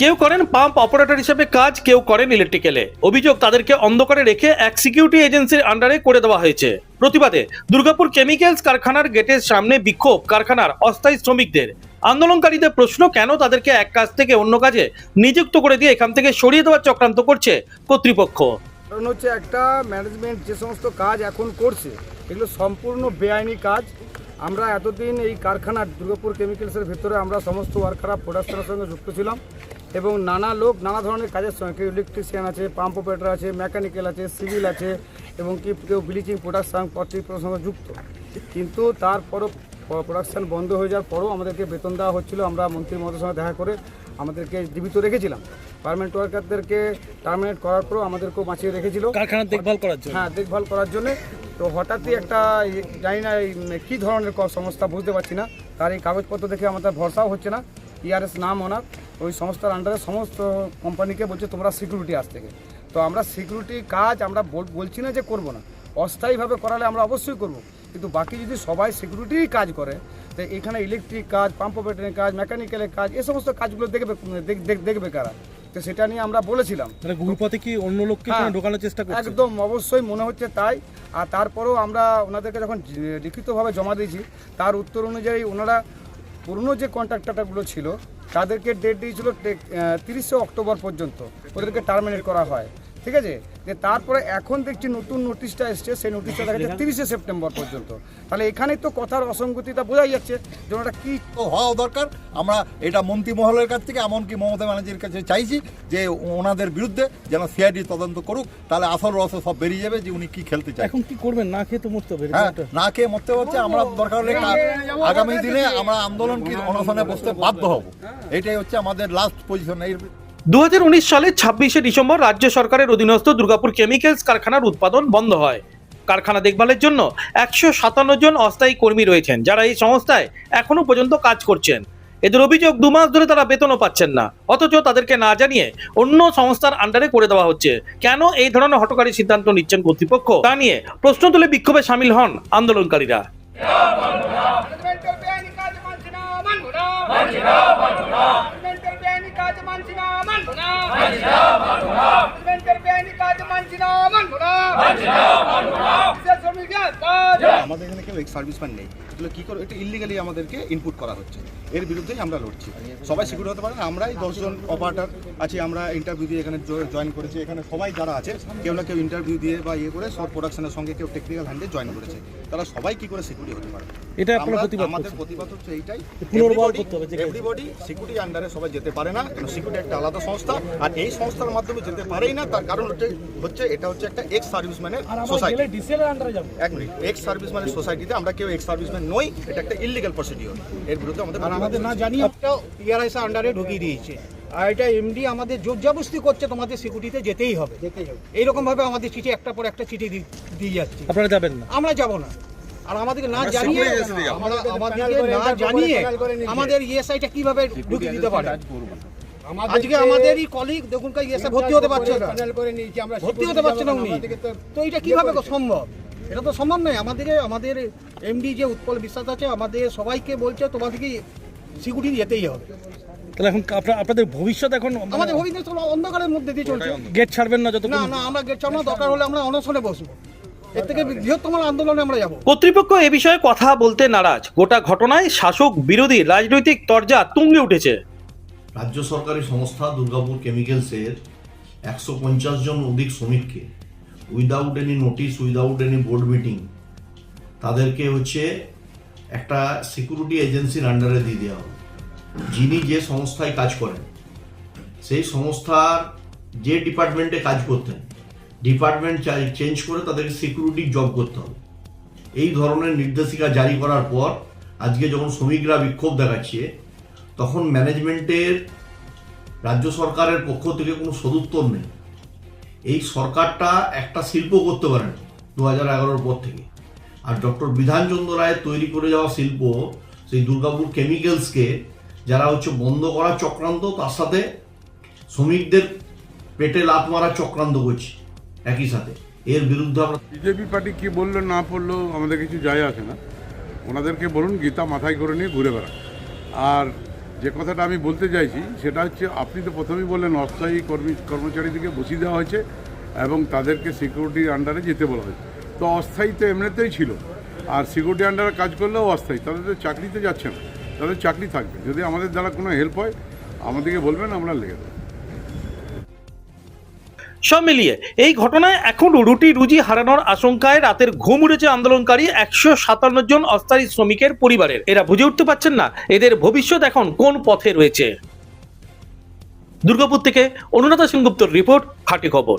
কেউ করেন pump operator হিসেবে কাজ, কেউ করেন ইলেকট্রিক্যালে অভিযোগ তাদেরকে অন্ধকারে রেখে এক সিকিউরিটি এজেন্সির আন্ডারে করে দেওয়া হয়েছে। প্রতিবাদে দুর্গাপুর কেমিক্যালস কারখানার গেটের সামনে বিক্ষোভ কারখানার অস্থায়ী শ্রমিকদের। আন্দোলনকারীদের প্রশ্ন, কেন তাদেরকে এক কাজ থেকে অন্য কাজে নিযুক্ত করে দিয়ে এখান থেকে সরিয়ে দেওয়ার চক্রান্ত করছে কর্তৃপক্ষ? কারণ হচ্ছে একটা ম্যানেজমেন্ট যে সমস্ত কাজ এখন করছে, এগুলো সম্পূর্ণ বেআইনি কাজ। আমরা এতদিন এই কারখানা দুর্গাপুর কেমিক্যালসের ভেতরে আমরা সমস্ত ওয়ার্কাররা প্রোডাকশনের সঙ্গে যুক্ত ছিলাম। এবং নানা লোক নানা ধরনের কাজের সঙ্গে কেউ ইলেকট্রিশিয়ান আছে পাম্প অপারেটর আছে মেকানিক্যাল আছে সিভিল আছে এবং কি কেউ ব্লিচিং প্রোডাকশন কর্তৃপক্ষের সঙ্গে যুক্ত। কিন্তু তারপরও প্রোডাকশন বন্ধ হয়ে যাওয়ার পরও আমাদেরকে বেতন দেওয়া হচ্ছিল। আমরা মন্ত্রী মহোদয়ের সঙ্গে দেখা করে আমাদেরকে জীবিত রেখেছিলাম। পারমানেন্ট ওয়ার্কারদেরকে টার্মিনেট করার পরও আমাদেরকেও বাঁচিয়ে রেখেছিল। কারখানার দেখভাল করার জন্য? হ্যাঁ দেখভাল করার জন্য। তো হঠাৎই একটা জানি না কী ধরনের সংস্থা বুঝতে পারছি না। তার এই কাগজপত্র দেখে আমাদের ভরসাও হচ্ছে না। ইআরএস নাম ওনার। ওই সংস্থার আন্ডারে সমস্ত কোম্পানিকে বলছে তোমরা সিকিউরিটি আজ থেকে। তো আমরা সিকিউরিটি কাজ আমরা বল- বলছি না যে করব না। অস্থায়ীভাবে করালে আমরা অবশ্যই করব। কিন্তু বাকি যদি সবাই সিকিউরিটিই কাজ করে তো এখানে ইলেকট্রিক কাজ পাম্প অপারেটরের কাজ মেকানিক্যালের কাজ এই সমস্ত কাজগুলো দেখবে দেখ- দেখ- দেখবে কারা? তো সেটা নিয়ে আমরা বলেছিলাম। ঘুরপথে কি অন্য লোককে হ্যাঁ। ঢোকানোর চেষ্টা করছে? একদম অবশ্যই মনে হচ্ছে তাই। আর তারপরেও আমরা ওনাদেরকে যখন লিখিতভাবে জমা দিয়েছি তার উত্তর অনুযায়ী ওনারা পুরনো যে কন্ট্রাক্টারগুলো ছিল তাদেরকে ডেট দিয়েছিল তিরিশে অক্টোবর পর্যন্ত। ওদেরকে টার্মিনেট করা হয়। ঠিক আছে? যে তারপরে এখন দেখছি নতুন নোটিশটা এসছে সেই নোটিশটা দেখা যাচ্ছে তিরিশে সেপ্টেম্বর পর্যন্ত। তাহলে এখানে তো কথার অসঙ্গতিটা বোঝাই যাচ্ছে যে ওনারা কী তো হওয়া দরকার। আমরা এটা মন্ত্রী মহলের কাছ থেকে এমনকি মমতা ব্যানার্জির কাছে চাইছি যে ওনাদের বিরুদ্ধে যেন সিআইডি তদন্ত করুক তাহলে আসল রস সব বেরিয়ে যাবে যে উনি কি খেলতে চায়। এখন কি করবেন? না খেয়ে তো মরতে হবে হ্যাঁ না খেয়ে মরতে হচ্ছে। আমরা দরকার হলে আগামী দিনে আমরা আন্দোলন কি অনশনে বসতে বাধ্য হব। এটাই হচ্ছে আমাদের লাস্ট পজিশন এই দু সালের ছাব্বিশে ডিসেম্বর রাজ্য সরকারের অধীনস্থ দুর্গাপুর কেমিক্যালস কারখানার উৎপাদন বন্ধ হয়। কারখানা দেখভালের জন্য একশো সাতান্ন জন অস্থায়ী কর্মী রয়েছেন, যারা এই সংস্থায় এখনও পর্যন্ত কাজ করছেন। এদের অভিযোগ দু মাস ধরে তারা বেতনও পাচ্ছেন না। অথচ তাদেরকে না জানিয়ে অন্য সংস্থার আন্ডারে করে দেওয়া হচ্ছে। কেন এই ধরনের হটকারী সিদ্ধান্ত নিচ্ছেন কর্তৃপক্ষ? তা নিয়ে প্রশ্ন তুলে বিক্ষোভে সামিল হন আন্দোলনকারীরা। আমাদের এখানে কেউ এক্স সার্ভিসম্যান নেই। তাহলে কী করো এটা ইলিগালি আমাদেরকে ইনপুট করা হচ্ছে। এর বিরুদ্ধেই আমরা লড়ছি। সবাই সিকিউর হতে পারে না। আমরাই দশজন অপারেটার আছি, আমরা ইন্টারভিউ দিয়ে এখানে জয়েন করেছি। এখানে সবাই যারা আছে, কেউ না কেউ ইন্টারভিউ দিয়ে বা ইয়ে করে সব প্রোডাকশনের সঙ্গে কেউ টেকনিক্যাল হ্যান্ডে জয়েন করেছে। তারা সবাই কি করে সিকিউরিটি হতে পারে? এটা আপনারা প্রতিবাদ আমাদের প্রতিবাদ হচ্ছে এইটাই। পুনর্বহাল করতে হবে, যেখানে- এভরিবডি সিকিউরিটি আন্ডারে সবাই যেতে পারে না কারণ সিকিউরিটি একটা আলাদা সংস্থা আর এই সংস্থার মাধ্যমে যেতে পারেই না তার কারণ হচ্ছে হচ্ছে এটা হচ্ছে একটা এক্স সার্ভিসম্যানের সোসাইটি ডিসেলের আন্ডারে যাব। এক মিনিট এক্স সার্ভিসম্যানের সোসাইটিতে আমরা কেউ এক্স সার্ভিসম্যান নই এটা একটা ইলিগাল প্রসিডিওর এর বিরুদ্ধে আমাদের আর আমাদের না জানিয়ে একটা ইয়ারআইএস আন্ডারে ঢুকিয়ে দিয়েছে। আর এটা এমডি আমাদের জোর জবস্তি করছে তোমাদের সিকিউরিটিতে যেতেই হবে। যেতেই হবে। এইরকম ভাবে আমাদের চিঠি একটা পর একটা চিঠি দিয়ে যাচ্ছে। আপনারা যাবেন না? আমরা যাব না। আর আমাদেরকে না জানিয়ে আমরা আমাদেরকে না জানিয়ে আমাদের ইএসআইটা কীভাবে ঢুকিয়ে দিতে পারে? আজকে আমাদেরই কলিগ দেখুন ইএসআই ভর্তি হতে পারছে না। ভর্তি হতে পারছে না উনি। তো এটা কীভাবে সম্ভব? এটা তো সম্ভব নয়। আমাদের আমাদের এমডি যে উৎপল বিশ্বাস আছে আমাদের সবাইকে বলছে তোমাদেরকে সিকিউরিটি যেতেই হবে। তাহলে এখন আপনাদের ভবিষ্যৎ এখন আমাদের ভবিষ্যৎ অন্ধকারের মধ্যে দিয়ে চলছে। গেট ছাড়বেন না যত না না আমরা গেট চালানো দরকার হলে আমরা অনশনে বসবো। এর থেকে বৃহত্তম আন্দোলনে আমরা যাব। কর্তৃপক্ষ এ বিষয়ে কথা বলতে নারাজ। গোটা ঘটনায় শাসক বিরোধী রাজনৈতিক তরজা তুঙ্গে উঠেছে। রাজ্য সরকারি সংস্থা দুর্গাপুর কেমিক্যালসের একশো পঞ্চাশ জন অধিক শ্রমিককে without any notice without any board meeting তাদেরকে হচ্ছে একটা সিকিউরিটি এজেন্সির আন্ডারে দিয়ে দেওয়া হবে। যিনি যে সংস্থায় কাজ করেন, সেই সংস্থার যে ডিপার্টমেন্টে কাজ করতেন ডিপার্টমেন্ট চেঞ্জ করে তাদেরকে সিকিউরিটি জব করতে হবে। এই ধরনের নির্দেশিকা জারি করার পর, আজকে যখন শ্রমিকরা বিক্ষোভ দেখাচ্ছে, তখন ম্যানেজমেন্টের রাজ্য সরকারের পক্ষ থেকে কোনো সদুত্তর নেই। এই সরকারটা একটা শিল্প করতে পারেন দু হাজার এগারোর পর থেকে। আর ডক্টর বিধানচন্দ্র রায়ের তৈরি করে যাওয়া শিল্প সেই দুর্গাপুর কেমিক্যালসকে যারা হচ্ছে বন্ধ করা চক্রান্ত, তার সাথে শ্রমিকদের পেটে লাত মারা চক্রান্ত করছে একই সাথে। এর বিরুদ্ধে আমরা বিজেপি পার্টি কি বলল, না পড়ল আমাদের কিছু যায় আসে না। ওনাদেরকে বলুন, গীতা মাথায় করে নিয়ে ঘুরে বেড়ান। আর যে কথাটা আমি বলতে চাইছি, সেটা হচ্ছে, আপনি তো প্রথমেই বললেন, অস্থায়ী কর্মী কর্মচারীদেরকে বসিয়ে দেওয়া হয়েছে এবং তাদেরকে সিকিউরিটির আন্ডারে যেতে বলা হয়েছে। তো অস্থায়ী তো এমনিতেই ছিল। আর সিকিউরিটি আন্ডারে কাজ করলেও অস্থায়ী। তাদের তো চাকরিতে যাচ্ছে না। তাদের চাকরি থাকবে। যদি আমাদের দ্বারা কোনো হেল্প হয়, আমাদেরকে বলবেন, আমরা লেগে দেবো। সব মিলিয়ে এই ঘটনায় এখন রুটি রুজি হারানোর আশঙ্কায় রাতের ঘুম উড়েছে আন্দোলনকারী একশো সাতান্ন জন অস্থায়ী শ্রমিকের পরিবারের। এরা বুঝে উঠতে পারছেন না এদের ভবিষ্যৎ এখন কোন পথে রয়েছে। দুর্গাপুর থেকে অনুরাধা সেনগুপ্তর রিপোর্ট, খাঁটি খবর।